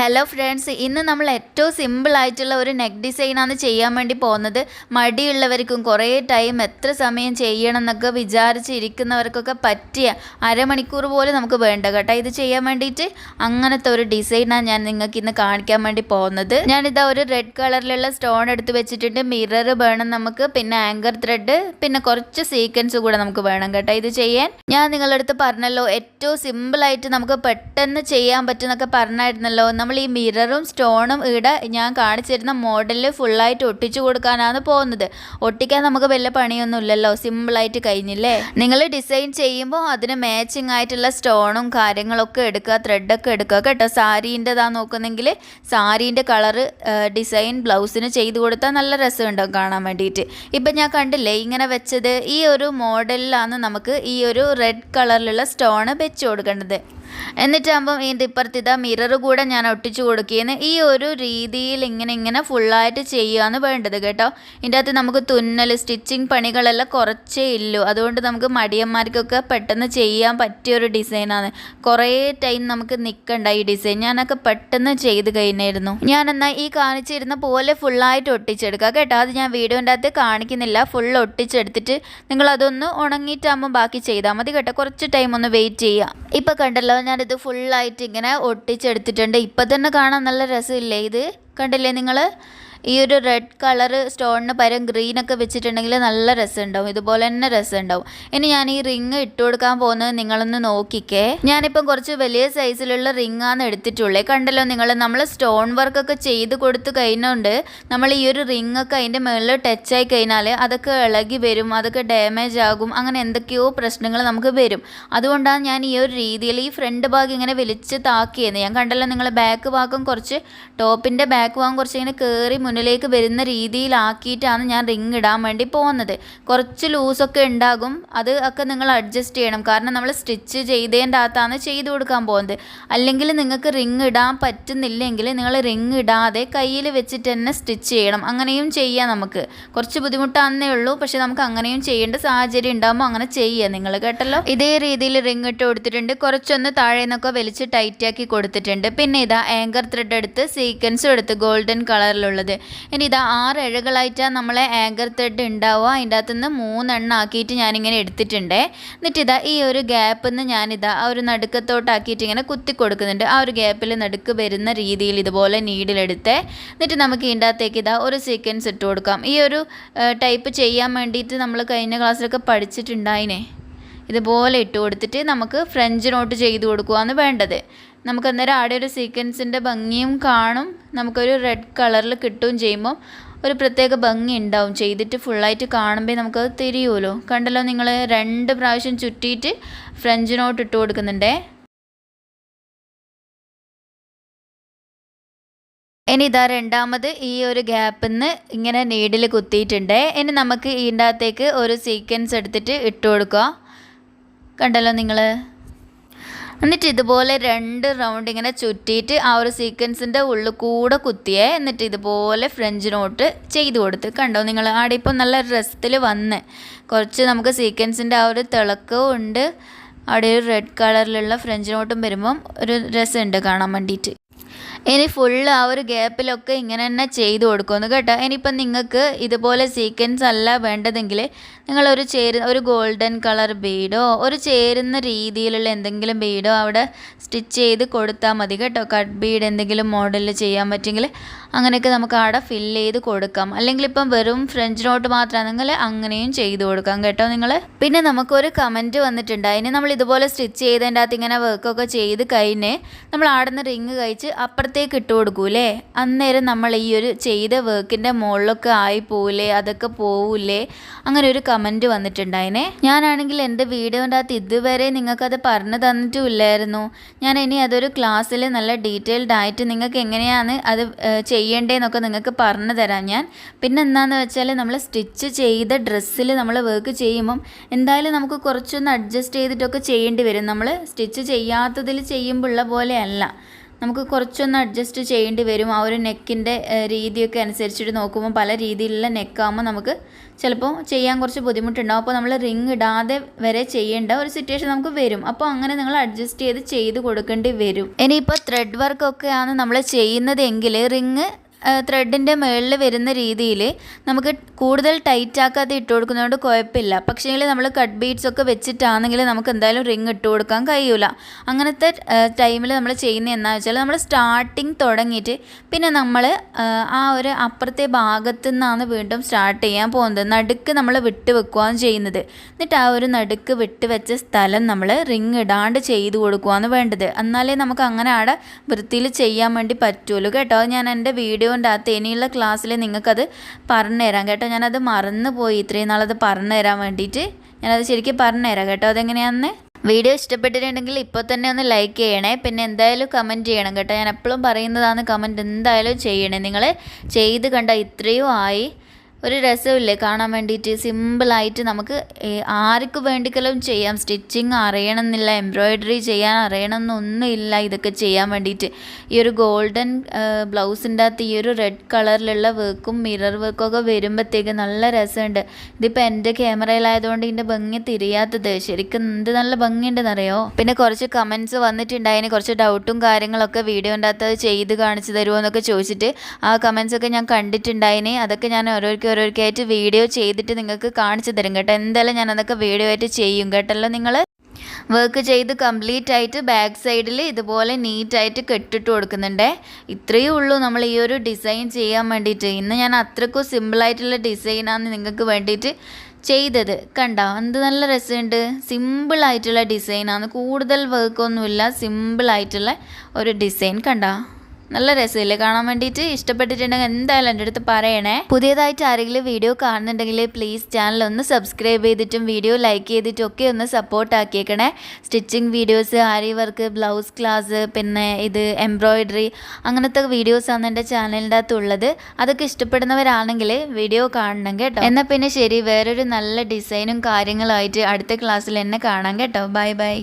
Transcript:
Hello friends ഇന്ന് നമ്മൾ ഏറ്റവും സിമ്പിൾ ആയിട്ടുള്ള ഒരു നെക്ക് ഡിസൈനാണ് ചെയ്യാൻ വേണ്ടി പോകുന്നത്. മടിയുള്ളവർക്കും കുറേ ടൈം എത്ര സമയം ചെയ്യണം എന്നൊക്കെ വിചാരിച്ചിരിക്കുന്നവർക്കൊക്കെ പറ്റിയ അരമണിക്കൂർ പോലും നമുക്ക് വേണ്ട കേട്ടോ. ഇത് ചെയ്യാൻ വേണ്ടിയിട്ട് അങ്ങനത്തെ ഒരു ഡിസൈനാണ് ഞാൻ നിങ്ങൾക്ക് ഇന്ന് കാണിക്കാൻ വേണ്ടി പോകുന്നത്. ഞാനിതാ ഒരു റെഡ് കളറിലുള്ള സ്റ്റോൺ എടുത്ത് വെച്ചിട്ടുണ്ട്. മിറർ വേണം നമുക്ക് പിന്നെ ആങ്കർ ത്രെഡ് പിന്നെ കുറച്ച് സീക്വൻസ് കൂടെ നമുക്ക് വേണം കേട്ടോ ഇത് ചെയ്യാൻ. ഞാൻ നിങ്ങളുടെ അടുത്ത് പറഞ്ഞല്ലോ ഏറ്റവും സിമ്പിളായിട്ട് നമുക്ക് പെട്ടെന്ന് ചെയ്യാൻ പറ്റുന്നൊക്കെ പറഞ്ഞായിരുന്നല്ലോ. നമ്മൾ ഈ മിററും സ്റ്റോണും ഇവിടെ ഞാൻ കാണിച്ചിരുന്ന മോഡലിൽ ഫുള്ളായിട്ട് ഒട്ടിച്ചു കൊടുക്കാനാണ് പോകുന്നത്. ഒട്ടിക്കാൻ നമുക്ക് വലിയ പണിയൊന്നും ഇല്ലല്ലോ സിമ്പിളായിട്ട് കഴിഞ്ഞില്ലേ? നിങ്ങൾ ഡിസൈൻ ചെയ്യുമ്പോൾ അതിന് മാച്ചിങ് ആയിട്ടുള്ള സ്റ്റോണും കാര്യങ്ങളൊക്കെ എടുക്കുക ത്രെഡൊക്കെ എടുക്കുക കേട്ടോ. സാരീന്റെതാ നോക്കുന്നെങ്കിൽ സാരീന്റെ കളറ് ഡിസൈൻ ബ്ലൗസിന് ചെയ്ത് കൊടുത്താൽ നല്ല രസമുണ്ടാവും കാണാൻ വേണ്ടിയിട്ട്. ഇപ്പം ഞാൻ കണ്ടില്ലേ ഇങ്ങനെ വെച്ചത് ഈ ഒരു മോഡലിലാണ് നമുക്ക് ഈ ഒരു റെഡ് കളറിലുള്ള സ്റ്റോണ് വെച്ച് കൊടുക്കേണ്ടത്. എന്നിട്ടാകുമ്പം ഇതിന്റെ ഇപ്പുറത്തിതാ മിറർ കൂടെ ഞാൻ ഒട്ടിച്ചു കൊടുക്കുകയെന്ന് ഈ ഒരു രീതിയിൽ ഇങ്ങനെ ഇങ്ങനെ ഫുള്ളായിട്ട് ചെയ്യുകയാണ് വേണ്ടത് കേട്ടോ. ഇതിന്റെ അകത്ത് നമുക്ക് തുന്നൽ സ്റ്റിച്ചിങ് പണികളെല്ലാം കുറച്ചേ ഇല്ലൂ. അതുകൊണ്ട് നമുക്ക് മടിയന്മാർക്കൊക്കെ പെട്ടെന്ന് ചെയ്യാൻ പറ്റിയ ഒരു ഡിസൈനാണ് കുറേ ടൈം നമുക്ക് നിൽക്കണ്ട ഈ ഡിസൈൻ ഞാനൊക്കെ പെട്ടെന്ന് ചെയ്ത് കഴിഞ്ഞായിരുന്നു ഞാൻ എന്നാൽ ഈ കാണിച്ചിരുന്ന പോലെ ഫുള്ളായിട്ട് ഒട്ടിച്ചെടുക്കുക കേട്ടോ. അത് ഞാൻ വീഡിയോന്റെ അകത്ത് കാണിക്കുന്നില്ല. ഫുൾ ഒട്ടിച്ചെടുത്തിട്ട് നിങ്ങളതൊന്ന് ഉണങ്ങിയിട്ടാകുമ്പോൾ ബാക്കി ചെയ്താൽ മതി കേട്ടോ. കുറച്ച് ടൈം ഒന്ന് വെയിറ്റ് ചെയ്യുക ഇപ്പം കണ്ടല്ലോ ഞാനിത് ഫുള്ളായിട്ട് ഇങ്ങനെ ഒട്ടിച്ചെടുത്തിട്ടുണ്ട്. ഇപ്പം തന്നെ കാണാൻ നല്ല രസമില്ലേ ഇത്? കണ്ടില്ലേ നിങ്ങൾ ഈ ഒരു റെഡ് കളർ സ്റ്റോണിന് പകരം ഗ്രീനൊക്കെ വെച്ചിട്ടുണ്ടെങ്കിൽ നല്ല രസമുണ്ടാവും. ഇതുപോലെ തന്നെ രസമുണ്ടാവും. ഇനി ഞാൻ ഈ റിങ് ഇട്ട് കൊടുക്കാൻ പോകുന്നത് നിങ്ങളൊന്ന് നോക്കിക്കേ. ഞാനിപ്പം കുറച്ച് വലിയ സൈസിലുള്ള റിങ്ങാണ് എടുത്തിട്ടുള്ളത് കണ്ടല്ലോ നിങ്ങൾ നമ്മൾ സ്റ്റോൺ വർക്കൊക്കെ ചെയ്ത് കൊടുത്ത് കഴിഞ്ഞുകൊണ്ട് നമ്മൾ ഈ ഒരു റിങ്ങൊക്കെ അതിന്റെ മുകളിൽ ടച്ച് ആയി കഴിഞ്ഞാൽ അതൊക്കെ ഇളകി വരും അതൊക്കെ ഡാമേജ് ആകും അങ്ങനെ എന്തൊക്കെയോ പ്രശ്നങ്ങൾ നമുക്ക് വരും. അതുകൊണ്ടാണ് ഞാൻ ഈ ഒരു രീതിയിൽ ഈ ഫ്രണ്ട് ഭാഗം ഇങ്ങനെ വലിച്ച് താക്കിയത്. ഞാൻ കണ്ടല്ലോ നിങ്ങൾ ബാക്ക് ഭാഗം കുറച്ച് ടോപ്പിന്റെ ബാക്ക് ഭാഗം കുറച്ച് ഇങ്ങനെ കയറി മുന്നിലേക്ക് വരുന്ന രീതിയിലാക്കിയിട്ടാണ് ഞാൻ റിങ് ഇടാൻ വേണ്ടി പോകുന്നത് കുറച്ച് ലൂസൊക്കെ ഉണ്ടാകും അത് ഒക്കെ നിങ്ങൾ അഡ്ജസ്റ്റ് ചെയ്യണം. കാരണം നമ്മൾ സ്റ്റിച്ച് ചെയ്തതിന്റെ അകത്താണ് ചെയ്ത് കൊടുക്കാൻ പോകുന്നത്. അല്ലെങ്കിൽ നിങ്ങൾക്ക് റിങ് ഇടാൻ പറ്റുന്നില്ലെങ്കിൽ നിങ്ങൾ റിങ് ഇടാതെ കയ്യിൽ വെച്ചിട്ട് തന്നെ സ്റ്റിച്ച് ചെയ്യണം. അങ്ങനെയും ചെയ്യാം നമുക്ക്. കുറച്ച് ബുദ്ധിമുട്ടാണെന്നേ ഉള്ളൂ. പക്ഷെ നമുക്ക് അങ്ങനെയും ചെയ്യേണ്ട സാഹചര്യം ഉണ്ടാകുമ്പോൾ അങ്ങനെ ചെയ്യുക. നിങ്ങൾ കേട്ടല്ലോ? ഇതേ രീതിയിൽ റിങ് ഇട്ട് കൊടുത്തിട്ടുണ്ട്. കുറച്ചൊന്ന് താഴെ നിന്നൊക്കെ വലിച്ച് ടൈറ്റാക്കി കൊടുത്തിട്ടുണ്ട്. പിന്നെ ഇതാ ആങ്കർ ത്രെഡ് എടുത്ത് സീക്വൻസും എടുത്ത് ഗോൾഡൻ കളറിലുള്ളത് ഇനി ഇതാ ആറ് ഇഴകളായിട്ടാണ് നമ്മളെ ആങ്കർ ത്രെഡ് ഉണ്ടാവുക അതിന്റെ അകത്തു നിന്ന് മൂന്നെണ്ണം ആക്കിയിട്ട് ഞാനിങ്ങനെ എടുത്തിട്ടുണ്ട്. എന്നിട്ട് ഇതാ ഈ ഒരു ഗ്യാപ്പിൽ നിന്ന് ഞാനിതാ ആ ഒരു നടുക്കത്തോട്ടാക്കിയിട്ട് ഇങ്ങനെ കുത്തി കൊടുക്കുന്നുണ്ട്. ആ ഒരു ഗ്യാപ്പിൽ നടുക്ക് വരുന്ന രീതിയിൽ ഇതുപോലെ നീഡിലെടുത്ത് എന്നിട്ട് നമുക്ക് ഇതിന്റെ അകത്തേക്ക് ഇതാ ഒരു സീക്വൻസ് ഇട്ട് കൊടുക്കാം. ഈ ഒരു ടൈപ്പ് ചെയ്യാൻ വേണ്ടിയിട്ട് നമ്മൾ കഴിഞ്ഞ ക്ലാസ്സിലൊക്കെ പഠിച്ചിട്ടുണ്ടായിനെ. ഇതുപോലെ ഇട്ട് കൊടുത്തിട്ട് നമുക്ക് ഫ്രഞ്ച് നോട്ട് ചെയ്ത് കൊടുക്കുകയാണ് വേണ്ടത്. നമുക്ക് അന്നേരം ആടെ ഒരു സീക്വൻസിന്റെ ഭംഗിയും കാണും. നമുക്കൊരു റെഡ് കളറിൽ കിട്ടുകയും ചെയ്യുമ്പോൾ ഒരു പ്രത്യേക ഭംഗി ഉണ്ടാവും. ചെയ്തിട്ട് ഫുള്ളായിട്ട് കാണുമ്പോൾ നമുക്കത് തിരിയുമല്ലോ കണ്ടല്ലോ നിങ്ങൾ രണ്ട് പ്രാവശ്യം ചുറ്റിയിട്ട് ഫ്രഞ്ച് നോട്ട് ഇട്ട് കൊടുക്കുന്നുണ്ടേ? ഇനി ഇതാ രണ്ടാമത് ഈ ഒരു ഗ്യാപ്പിൽ നിന്ന് ഇങ്ങനെ നീഡിൽ കുത്തിയിട്ടുണ്ട്. ഇനി നമുക്ക് ഇതിന്റെ അകത്തേക്ക് ഒരു സീക്വൻസ് എടുത്തിട്ട് ഇട്ട് കൊടുക്കുക കണ്ടല്ലോ നിങ്ങൾ എന്നിട്ട് ഇതുപോലെ രണ്ട് റൗണ്ട് ഇങ്ങനെ ചുറ്റിയിട്ട് ആ ഒരു സീക്വൻസിന്റെ ഉള്ളിൽ കൂടെ കുത്തിയേ എന്നിട്ട് ഇതുപോലെ ഫ്രഞ്ച് നോട്ട് ചെയ്ത് കൊടുത്ത്. കണ്ടോ നിങ്ങൾ? ആടെ ഇപ്പോൾ നല്ല രസത്തിൽ വന്ന്. കുറച്ച് നമുക്ക് സീക്വൻസിന്റെ ആ ഒരു തിളക്കവും ഉണ്ട്. അവിടെ ഒരു റെഡ് കളറിലുള്ള ഫ്രഞ്ച് നോട്ടും വരുമ്പം ഒരു രസമുണ്ട് കാണാൻ വേണ്ടിയിട്ട്. ഇനി ഫുള്ള് ആ ഒരു ഗ്യാപ്പിലൊക്കെ ഇങ്ങനെ തന്നെ ചെയ്ത് കൊടുക്കുന്നു കേട്ടോ. ഇനിയിപ്പം നിങ്ങൾക്ക് ഇതുപോലെ സീക്വൻസ് അല്ല വേണ്ടതെങ്കിൽ നിങ്ങളൊരു ചേരു ഒരു ഗോൾഡൻ കളർ ബീഡോ ഒരു ചേരുന്ന രീതിയിലുള്ള എന്തെങ്കിലും ബീഡോ അവിടെ സ്റ്റിച്ച് ചെയ്ത് കൊടുത്താൽ മതി കേട്ടോ. കട്ട് ബീഡ് എന്തെങ്കിലും മോഡലിൽ ചെയ്യാൻ പറ്റുമെങ്കിൽ അങ്ങനെയൊക്കെ നമുക്ക് അവിടെ ഫില്ല് ചെയ്ത് കൊടുക്കാം. അല്ലെങ്കിൽ ഇപ്പം വെറും ഫ്രഞ്ച് നോട്ട് മാത്രമാണെങ്കിൽ അങ്ങനെയും ചെയ്ത് കൊടുക്കാം കേട്ടോ നിങ്ങൾ. പിന്നെ നമുക്കൊരു കമന്റ് വന്നിട്ടുണ്ട്. അതിന് നമ്മൾ ഇതുപോലെ സ്റ്റിച്ച് ചെയ്തതിന്റെ അകത്ത് ഇങ്ങനെ വർക്കൊക്കെ ചെയ്ത് കഴിഞ്ഞ് നമ്മൾ ആടുന്ന റിങ് കഴിച്ച് അപ്പുറത്തേക്ക് ഇട്ട് കൊടുക്കൂലേ? അന്നേരം നമ്മൾ ഈ ഒരു ചെയ്ത വർക്കിന്റെ മുകളിലൊക്കെ ആയി പോവില്ലേ അതൊക്കെ പോവില്ലേ അങ്ങനെ ഒരു കമന്റ് വന്നിട്ടുണ്ടായിനെ. ഞാനാണെങ്കിൽ എന്റെ വീഡിയോന്റെ അകത്ത് ഇതുവരെ നിങ്ങൾക്കത് പറഞ്ഞു തന്നിട്ടും ഇല്ലായിരുന്നു ഞാൻ ഇനി അതൊരു ക്ലാസ്സിൽ നല്ല ഡീറ്റെയിൽഡ് ആയിട്ട് നിങ്ങൾക്ക് എങ്ങനെയാണ് അത് ചെയ്യേണ്ടതെന്നൊക്കെ നിങ്ങൾക്ക് പറഞ്ഞു തരാം ഞാൻ. പിന്നെ എന്താണെന്ന് വെച്ചാൽ നമ്മൾ സ്റ്റിച്ച് ചെയ്ത ഡ്രസ്സിൽ നമ്മൾ വർക്ക് ചെയ്യുമ്പം എന്തായാലും നമുക്ക് കുറച്ചൊന്ന് അഡ്ജസ്റ്റ് ചെയ്തിട്ടൊക്കെ ചെയ്യേണ്ടി വരും. നമ്മൾ സ്റ്റിച്ച് ചെയ്യാത്തതിൽ ചെയ്യുമ്പോഴുള്ള പോലെയല്ല നമുക്ക് കുറച്ചൊന്ന് അഡ്ജസ്റ്റ് ചെയ്യേണ്ടി വരും. ആ ഒരു നെക്കിന്റെ രീതിയൊക്കെ അനുസരിച്ചിട്ട് നോക്കുമ്പോൾ പല രീതിയിലുള്ള നെക്കാകുമ്പോൾ നമുക്ക് ചിലപ്പോൾ ചെയ്യാൻ കുറച്ച് ബുദ്ധിമുട്ടുണ്ടാവും. അപ്പോൾ നമ്മൾ റിങ് ഇടാതെ വരെ ചെയ്യേണ്ട ഒരു സിറ്റുവേഷൻ നമുക്ക് വരും. അപ്പോൾ അങ്ങനെ നിങ്ങൾ അഡ്ജസ്റ്റ് ചെയ്ത് ചെയ്ത് കൊടുക്കേണ്ടി വരും. ഇനിയിപ്പോൾ ത്രെഡ് വർക്കൊക്കെയാണ് നമ്മൾ ചെയ്യുന്നതെങ്കിൽ റിങ് ത്രെഡിന്റെ മുകളിൽ വരുന്ന രീതിയിൽ നമുക്ക് കൂടുതൽ ടൈറ്റ് ആക്കാതെ ഇട്ട് കൊടുക്കുന്നതുകൊണ്ട് കുഴപ്പമില്ല. പക്ഷേങ്കിൽ നമ്മൾ കട്ട് ബീഡ്സ് ഒക്കെ വെച്ചിട്ടാണെങ്കിൽ നമുക്ക് എന്തായാലും റിങ് ഇട്ട് കൊടുക്കാൻ കഴിയൂല. അങ്ങനത്തെ ടൈമിൽ നമ്മൾ ചെയ്യുന്ന എന്താ വെച്ചാൽ നമ്മൾ സ്റ്റാർട്ടിങ് തുടങ്ങിയിട്ട് പിന്നെ നമ്മൾ ആ ഒരു അപ്പുറത്തെ ഭാഗത്തു നിന്നാണ് വീണ്ടും സ്റ്റാർട്ട് ചെയ്യാൻ പോകുന്നത്. നടുക്ക് നമ്മൾ വിട്ട് വെക്കുകയാണ് ചെയ്യുന്നത്. എന്നിട്ട് ആ ഒരു നടുക്ക് വിട്ട് വെച്ച സ്ഥലം നമ്മൾ റിങ് ഇടാണ്ട് ചെയ്ത് കൊടുക്കുകയാണ് വേണ്ടത്. എന്നാലേ നമുക്ക് അങ്ങനെ അവിടെ വൃത്തിയിൽ ചെയ്യാൻ വേണ്ടി പറ്റുള്ളൂ കേട്ടോ. ഞാൻ എന്റെ വീഡിയോന്റെ അകത്ത് ഇനിയുള്ള ക്ലാസ്സിൽ നിങ്ങൾക്കത് പറഞ്ഞു തരാം കേട്ടോ. ഞാനത് മറന്നു പോയി ഇത്രയും നാളത് പറഞ്ഞു തരാൻ വേണ്ടിയിട്ട് ഞാനത് ശരിക്കും പറഞ്ഞു തരാം കേട്ടോ. അതെങ്ങനെയാണെന്ന് വീഡിയോ ഇഷ്ടപ്പെട്ടിട്ടുണ്ടെങ്കിൽ ഇപ്പോൾ തന്നെ ഒന്ന് ലൈക്ക് ചെയ്യണേ. പിന്നെ എന്തായാലും കമന്റ് ചെയ്യണം കേട്ടോ. ഞാൻ എപ്പോഴും പറയുന്നതാണ് കമന്റ് എന്തായാലും ചെയ്യണേ. നിങ്ങൾ ചെയ്ത് കണ്ട ഇത്രയും ആയി. ഒരു രസമില്ലേ? കാണാൻ വേണ്ടിയിട്ട് സിമ്പിളായിട്ട് നമുക്ക് ആർക്ക് വേണ്ടിക്കലും ചെയ്യാം. സ്റ്റിച്ചിങ് അറിയണമെന്നില്ല എംബ്രോയിഡറി ചെയ്യാൻ അറിയണമെന്നൊന്നുമില്ല ഇതൊക്കെ ചെയ്യാൻ വേണ്ടിയിട്ട്. ഈ ഒരു ഗോൾഡൻ ബ്ലൗസിന്റെ അകത്ത് ഈ ഒരു റെഡ് കളറിലുള്ള വർക്കും മിറർ വർക്കും ഒക്കെ വരുമ്പോഴത്തേക്ക് നല്ല രസമുണ്ട്. ഇതിപ്പോൾ എന്റെ ക്യാമറയിലായതുകൊണ്ട് ഇതിന്റെ ഭംഗി തിരിയാത്തത്. ശരിക്കും എന്ത് നല്ല ഭംഗിയുണ്ടെന്നറിയോ? പിന്നെ കുറച്ച് കമൻസ് വന്നിട്ടുണ്ടായിന് കുറച്ച് ഡൗട്ടും കാര്യങ്ങളൊക്കെ വീഡിയോന്റെ അകത്ത് ചെയ്ത് കാണിച്ചു തരുമോ എന്നൊക്കെ ചോദിച്ചിട്ട് ആ കമൻസൊക്കെ ഞാൻ കണ്ടിട്ടുണ്ടായിന് അതൊക്കെ ഞാൻ ഓരോരുത്തർക്ക് ആയിട്ട് വീഡിയോ ചെയ്തിട്ട് നിങ്ങൾക്ക് കാണിച്ചു തരും കേട്ടോ. എന്തായാലും ഞാൻ അതൊക്കെ വീഡിയോ ആയിട്ട് ചെയ്യും കേട്ടല്ലോ നിങ്ങൾ. വർക്ക് ചെയ്ത് കംപ്ലീറ്റ് ആയിട്ട് ബാക്ക് സൈഡിൽ ഇതുപോലെ നീറ്റായിട്ട് കെട്ടിട്ട് കൊടുക്കുന്നുണ്ടേ. ഇത്രയേ ഉള്ളൂ നമ്മൾ ഈ ഒരു ഡിസൈൻ ചെയ്യാൻ വേണ്ടിയിട്ട്. ഇന്ന് ഞാൻ അത്രക്കും സിമ്പിളായിട്ടുള്ള ഡിസൈനാണ് നിങ്ങൾക്ക് വേണ്ടിയിട്ട് ചെയ്തത്. കണ്ടോ? എന്ത് നല്ല രസമുണ്ട്. സിമ്പിളായിട്ടുള്ള ഡിസൈനാണ് കൂടുതൽ വർക്കൊന്നുമില്ല സിമ്പിളായിട്ടുള്ള ഒരു ഡിസൈൻ കണ്ടോ? നല്ല രസമില്ലേ? കാണാൻ വേണ്ടിയിട്ട് ഇഷ്ടപ്പെട്ടിട്ടുണ്ടെങ്കിൽ എന്തായാലും എന്റെ അടുത്ത് പറയണേ. പുതിയതായിട്ട് ആരെങ്കിലും വീഡിയോ കാണുന്നുണ്ടെങ്കിൽ പ്ലീസ് ചാനൽ ഒന്ന് സബ്സ്ക്രൈബ് ചെയ്തിട്ടും വീഡിയോ ലൈക്ക് ചെയ്തിട്ടും ഒക്കെ ഒന്ന് support ആക്കിയേക്കണേ. Stitching videos aari work blouse class പിന്നെ ഇത് എംബ്രോയിഡറി അങ്ങനത്തെ വീഡിയോസാണ് എന്റെ ചാനലിന്റെ അകത്തുള്ളത്. അതൊക്കെ ഇഷ്ടപ്പെടുന്നവരാണെങ്കിൽ വീഡിയോ കാണണം കേട്ടോ. എന്നാൽ പിന്നെ ശരി വേറൊരു നല്ല ഡിസൈനും കാര്യങ്ങളായിട്ട് അടുത്ത ക്ലാസ്സിൽ എന്നെ കാണാം കേട്ടോ. Bye bye